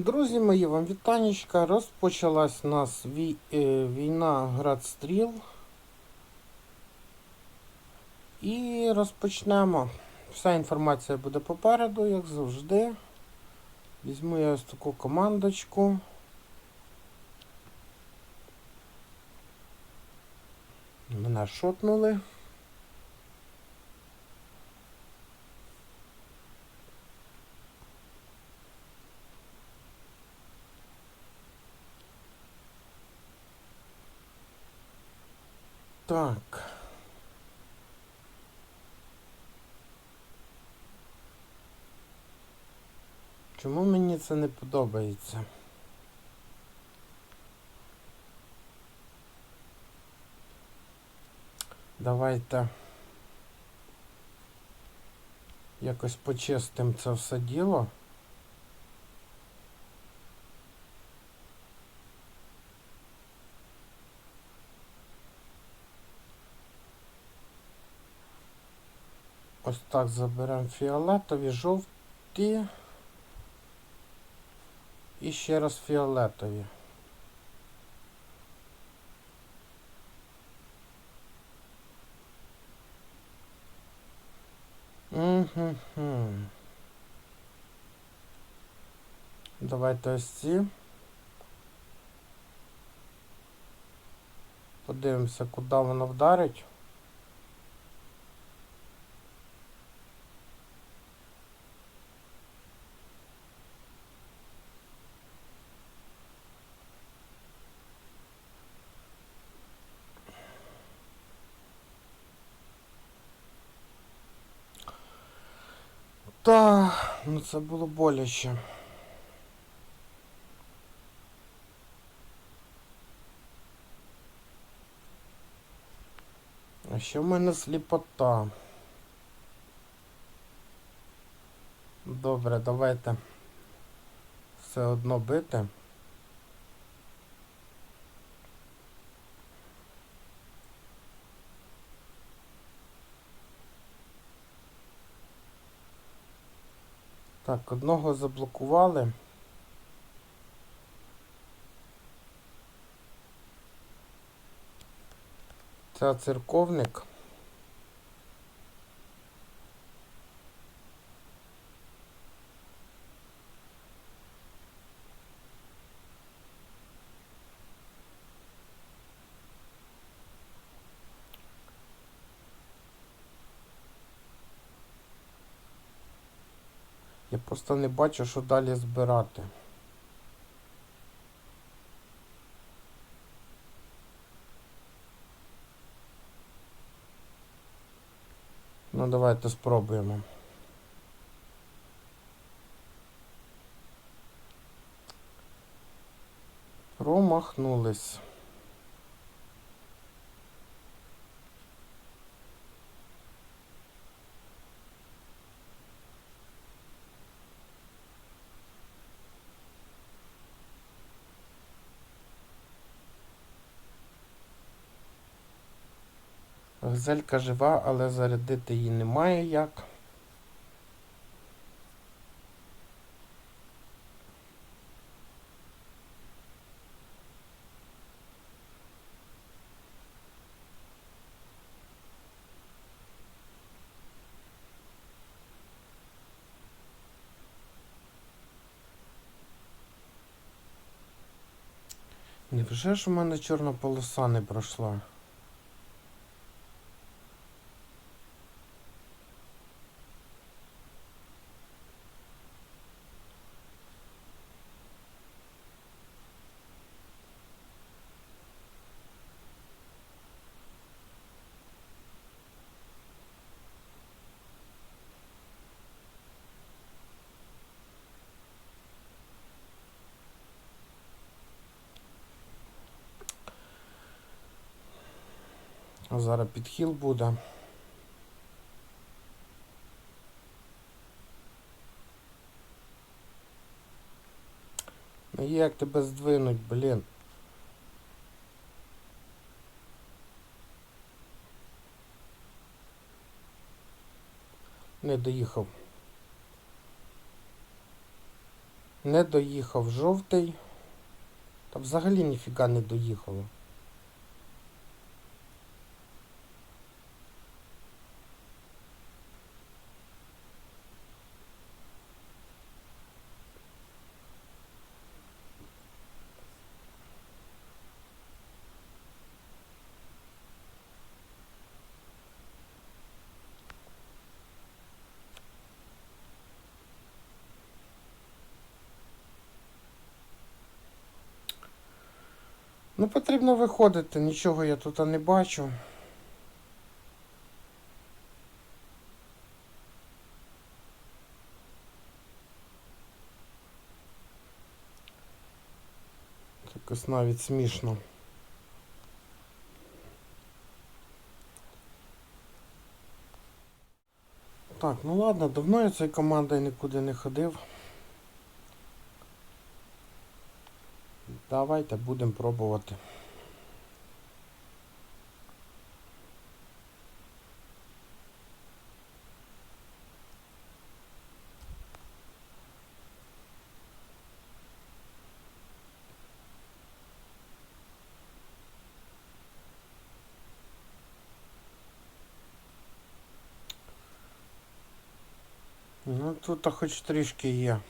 Друзі мої, вам вітанечка. Розпочалась у нас е, війна Градстріл. І розпочнемо. Вся інформація буде попереду, як завжди. Візьму я ось таку командочку. Мене шотнули. Так. Чому мені це не подобається? Давайте якось почистимо це все діло. Ось так заберемо фіолетові, жовті і ще раз фіолетові. Угу. Давайте ось ці. Подивимося, куди воно вдарить. Ну це було боляче. А ще в мене сліпота. Добре, давайте все одно бити. Так, одного заблокували. Це церковник. Просто не бачу, що далі збирати. Ну, давайте спробуємо. Промахнулись. Гзелька жива, але зарядити її немає як. Невже ж у мене чорна полоса не пройшла? Зараз підхил буде. Ну як тебе здвинуть, блін? Не доїхав. Не доїхав жовтий. Та взагалі ніфіга не доїхало. Потрібно виходити, нічого я тут не бачу. Якось навіть смішно. Так, ну ладно, давно я цією командою нікуди не ходив. Давайте будемо пробувати. Ну тут хоч трішки є.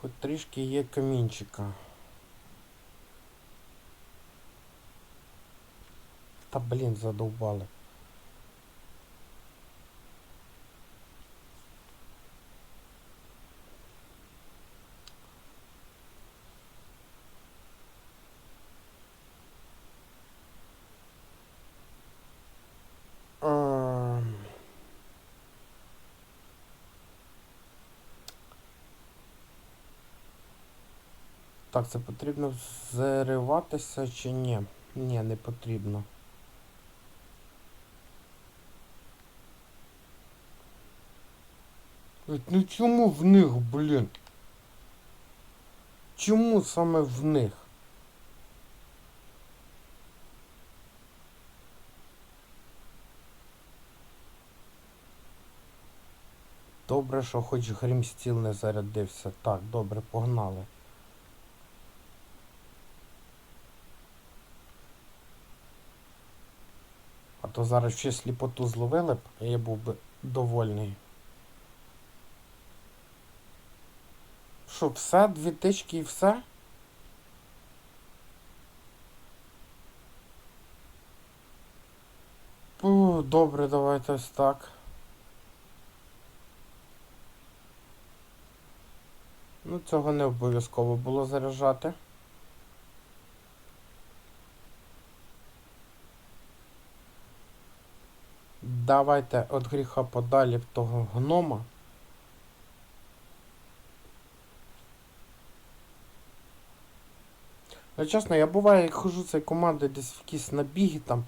Хоч трішки є камінчика. Та блін, задовбали. Так, це потрібно зариватися чи ні? Ні, не потрібно. Ну чому в них, блін? Чому саме в них? Добре, що хоч гримстіл не зарядився. Так, добре, погнали. То зараз ще сліпоту зловили б, і я був би довольний. Що, все? Дві тички і все? Пу, добре, давайте ось так. Ну, цього не обов'язково було заряджати. Давайте від гріха подалі в того гнома. Ну, чесно, я буває, хожу цією командою десь в якісь набіги там.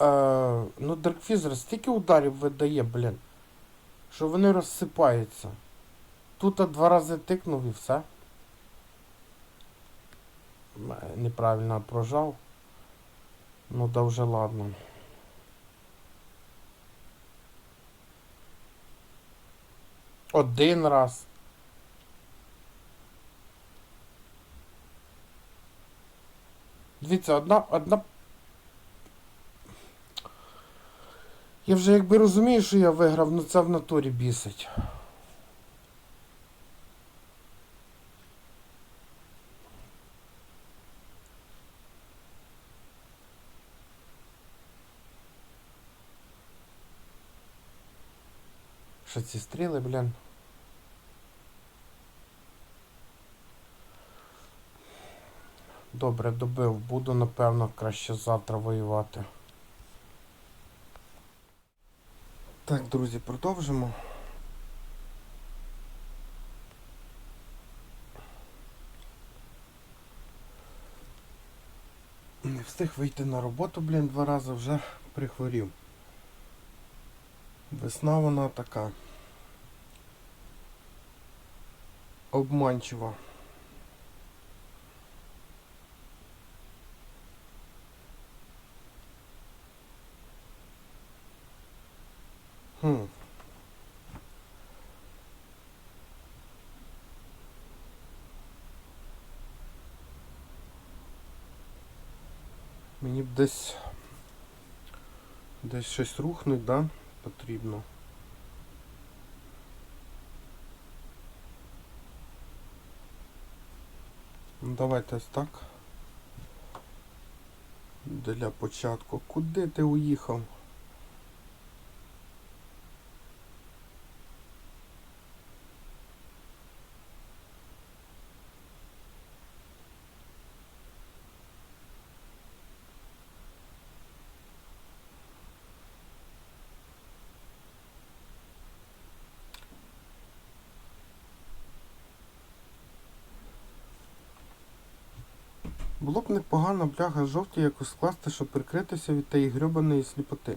Е, ну, Даркфізер стільки ударів видає, блін, що вони розсипаються. Тут два рази тикнув і все. Е, Неправильно прожав. Ну да вже ладно. Один раз. Дивіться, одна, одна. Я вже якби розумію, що я виграв, ну це в натурі бісить. Що ці стріли, блін. Добре, добив. Буду, напевно, краще завтра воювати. Так, друзі, продовжимо. Не встиг вийти на роботу, блін, два рази вже прихворів. Весна вона така. Обманчива. Мені б десь десь щось рухнуть, да? Потрібно. Ну, давайте ось так. Для початку. Куди ти уїхав? Було б непогано бляха жовті якось скласти, щоб прикритися від тієї грьобаної сліпоти.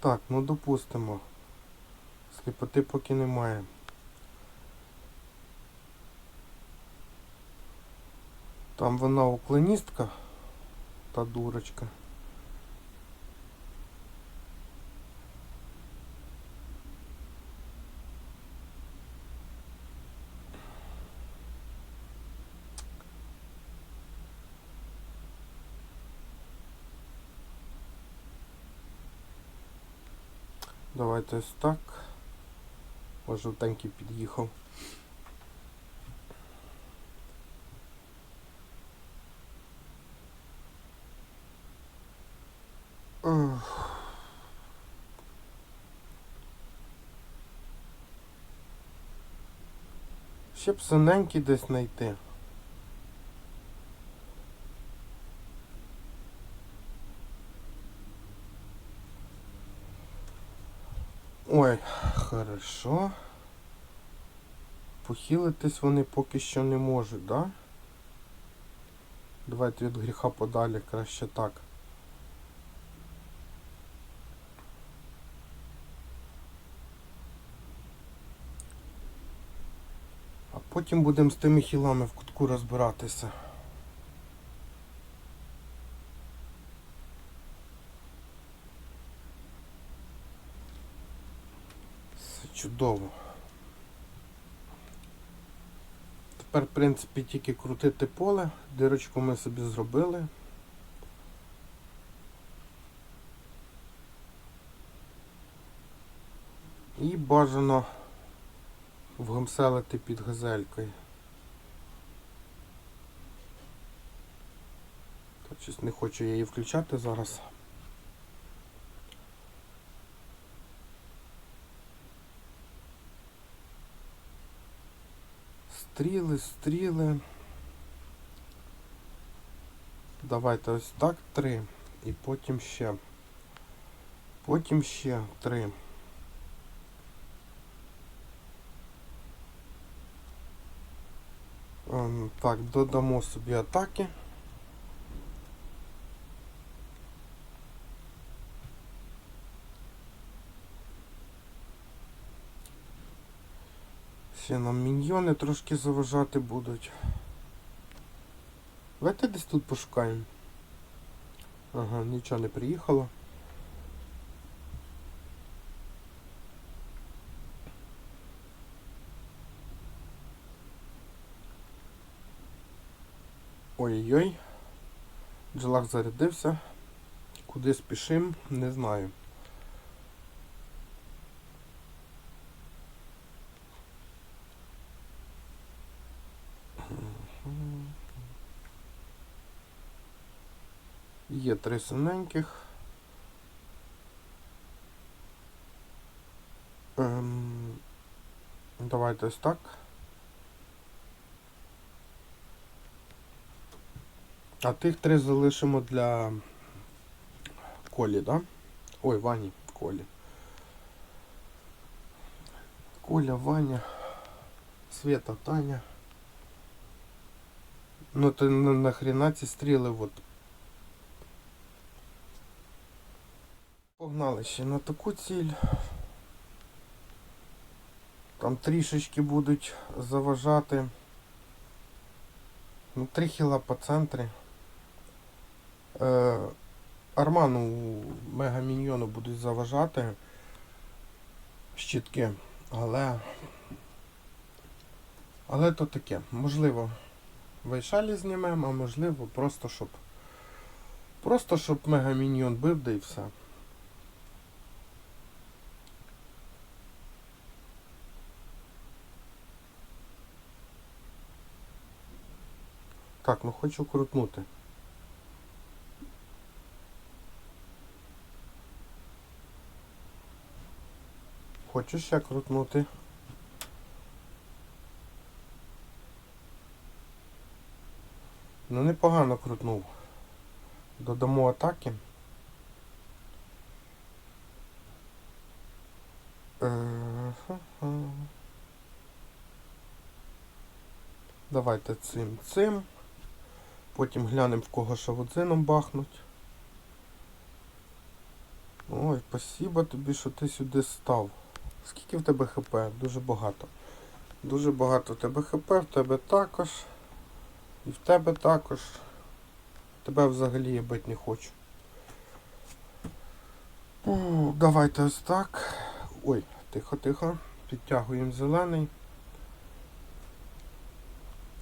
Так, ну допустимо. Сліпоти поки немає. Там вона уклоністка, та дурочка. Давайте ось так. Ось жовтенький під'їхав. Ще б синенький десь знайти. Ой, хорошо. Похилитись вони поки що не можуть, да? Давайте від гріха подалі, краще так. А потім будемо з тими хілами в кутку розбиратися. Все чудово. Тепер, в принципі, тільки крутити поле. Дирочку ми собі зробили. І бажано вгомселити під газелькою. Щось не хочу я її включати зараз. Стріли, стріли. Давайте ось так три. І потім ще. Потім ще три. Так, додамо собі атаки. Ще нам міньйони трошки заважати будуть. Давайте десь тут пошукаємо. Ага, нічого не приїхало. Ой-ой-ой. Джелах зарядився. Куди спішим, не знаю. Є три синеньких. Ем, давайте ось так. А тих три залишимо для Колі, да? Ой, Вані, Колі. Коля, Ваня, Света, Таня. Ну ти нахрена ці стріли от. Погнали ще на таку ціль. Там трішечки будуть заважати. Ну, три хіла по центрі. Е, Арману мегаміньйону будуть заважати щитки, але. Але то таке. Можливо, вайшалі знімемо, а можливо, просто щоб. Просто щоб мегаміньйон бив, да і все. Так, ну хочу крутнути. Хочу ще крутнути. Ну непогано крутнув. Додамо атаки. Е. Давайте цим цим. Потім глянемо в кого шавудзином бахнуть. Ой, спасибо тобі, що ти сюди став. Скільки в тебе хп? Дуже багато. Дуже багато в тебе хп, в тебе також. І в тебе також. Тебе взагалі я бить не хочу. О, давайте ось так. Ой, тихо-тихо. Підтягуємо зелений.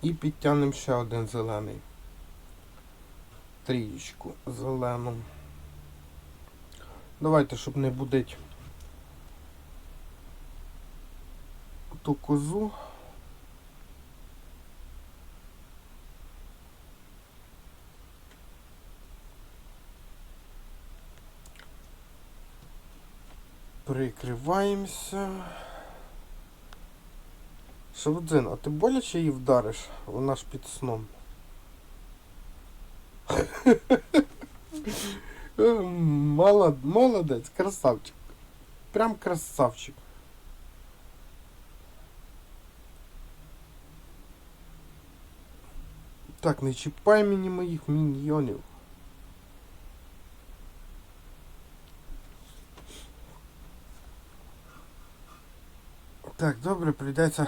І підтягнемо ще один зелений. Трієчку зелену. Давайте, щоб не будить ту козу. Прикриваємося. Шавудзин, а ти боляче її вдариш? Вона ж під сном. Молод, молодець, красавчик. Прям красавчик. Так, не чіпай мені моїх міньйонів. Так, добре, прийдеться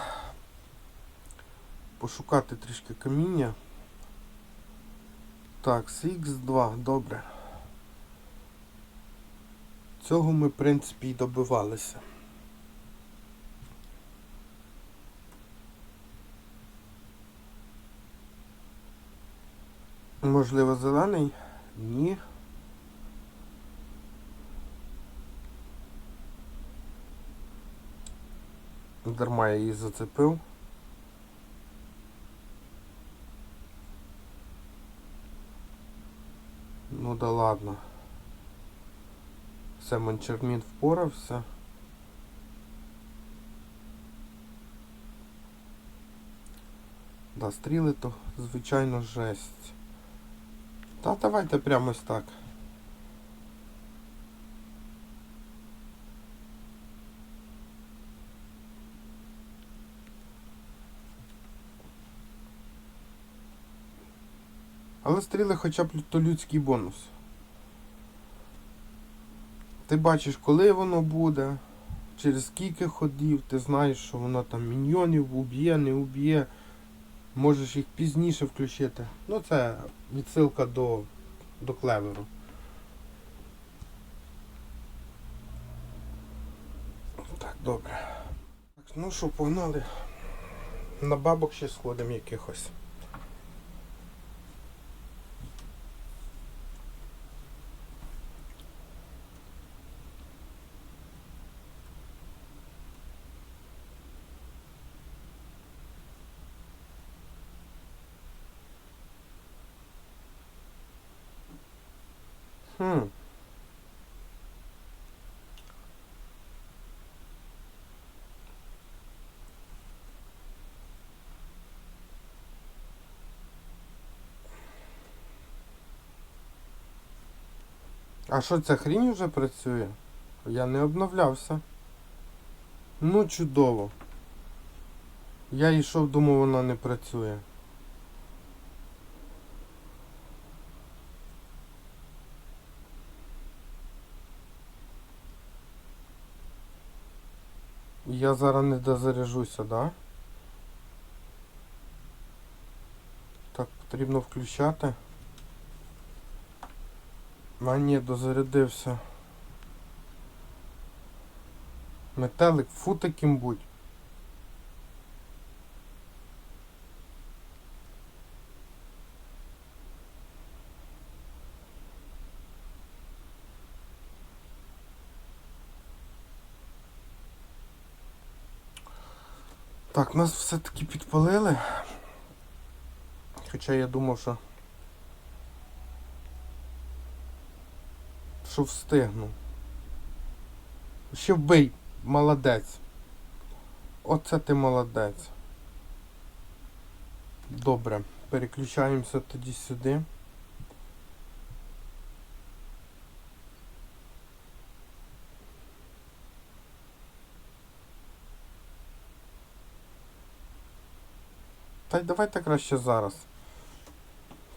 пошукати трішки каміння. Так, CX2, добре. Цього ми, в принципі, і добивалися. Можливо, зелений? Ні. Дарма я її зацепив. Ну да ладно. Все, Манчермін впорався. Да, стріли то, звичайно, жесть. Та давайте прямо ось так. Але стріли хоча б то людський бонус. Ти бачиш, коли воно буде, через скільки ходів, ти знаєш, що воно там міньйонів уб'є, не уб'є. Можеш їх пізніше включити. Ну це відсилка до, до клеверу. Так, добре. Так, ну що, погнали. На бабок ще сходимо якихось. А що ця хрінь вже працює? Я не обновлявся. Ну, чудово. Я йшов, думав, вона не працює. Я зараз не дозаряжуся, да? Так, потрібно включати. А ні, дозарядився. Метелик, фу таким будь. Так, нас все-таки підпалили. Хоча я думав, що. Що встигну. Ще вбий, молодець. Оце ти молодець. Добре, переключаємося тоді сюди. Та й давайте краще зараз.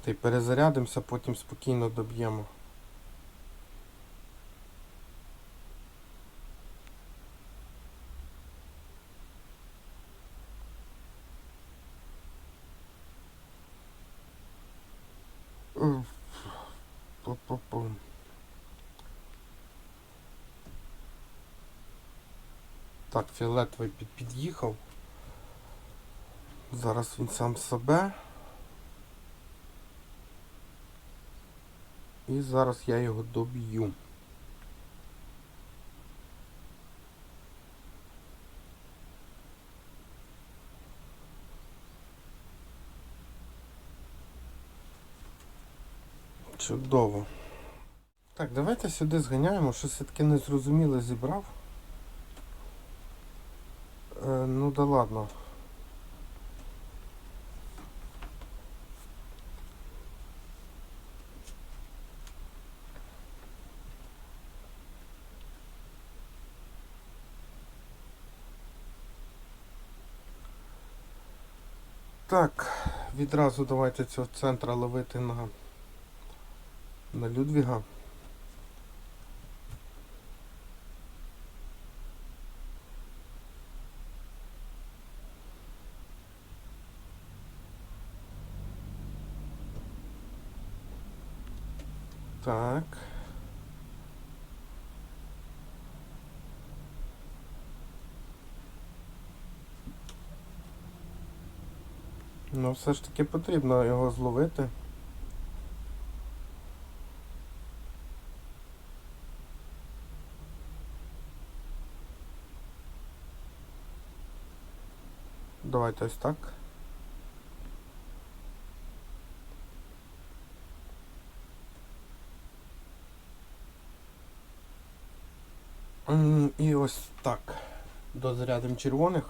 Та й перезарядимося, потім спокійно доб'ємо. Е, Пу-пу-пу. Так, фіолетовий під, під'їхав. Зараз він сам себе. І зараз я його доб'ю. Чудово. Так, давайте сюди зганяємо, щось таке незрозуміле зібрав. Е, ну да ладно. Так, відразу давайте цього центра ловити на, на Людвіга. Так. Ну, все ж таки потрібно його зловити. Давайте ось так. І ось так. Дозарядимо червоних.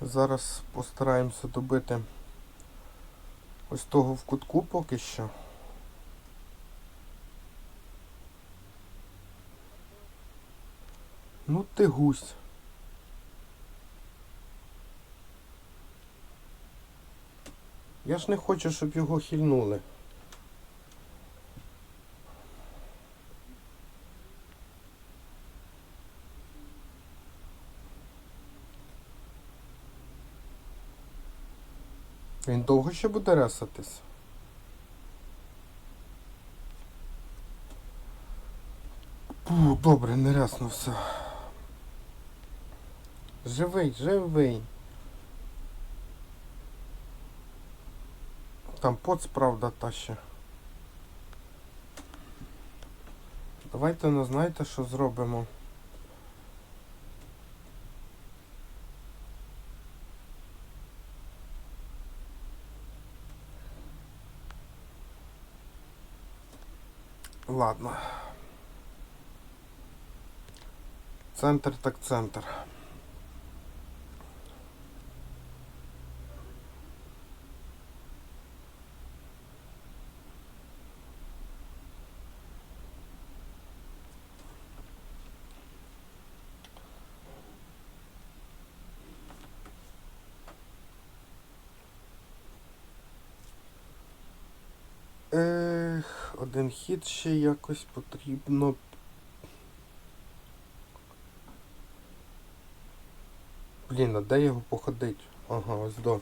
Зараз постараємося добити ось того в кутку поки що. Ну ти гусь. Я ж не хочу, щоб його хильнули. Він довго ще буде ресатись? Добре, не рясно все. Живий, живий. Там поц, правда, та ще. Давайте, ну знаєте, що зробимо? Ладно. Центр так центр. Один хід ще якось потрібно. Блін, а де його походить? Ага, ось до. У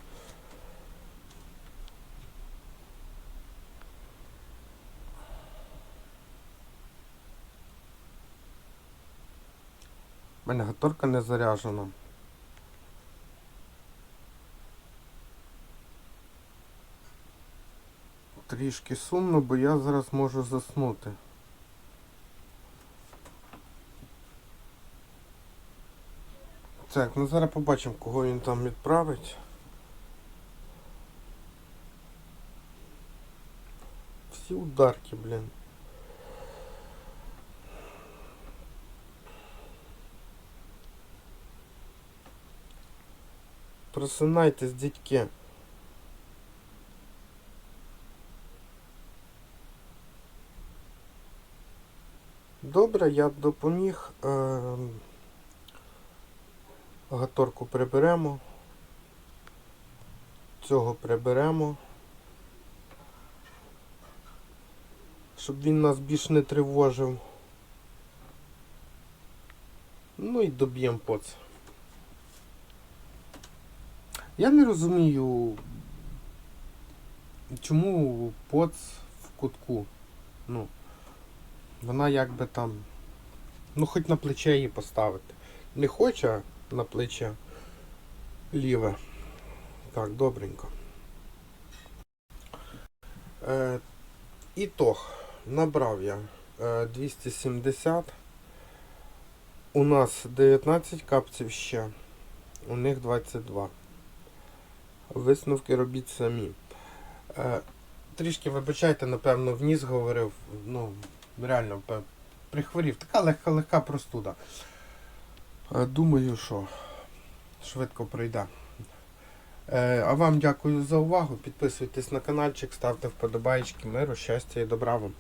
мене гаторка не заряджена. Трішки сумно, бо я зараз можу заснути. Так, ну зараз побачимо, кого він там відправить. Всі ударки, блін. Просинайтесь, дядьки. Добре, я допоміг. Е Гаторку приберемо. Цього приберемо. Щоб він нас більш не тривожив. Ну і доб'ємо поц. Я не розумію, чому поц в кутку. Ну, вона якби там. Ну, хоч на плече її поставити. Не хоче на плече ліве. Так, добренько. Е, ітог. Набрав я е, 270. У нас 19 капців ще. У них 22. Висновки робіть самі. Е, трішки вибачайте, напевно, вніс говорив. Ну, реально, прихворів. Така легка, легка простуда. Е, Думаю, що швидко пройде. Е, А вам дякую за увагу. Підписуйтесь на каналчик, ставте вподобайки, миру, щастя і добра вам.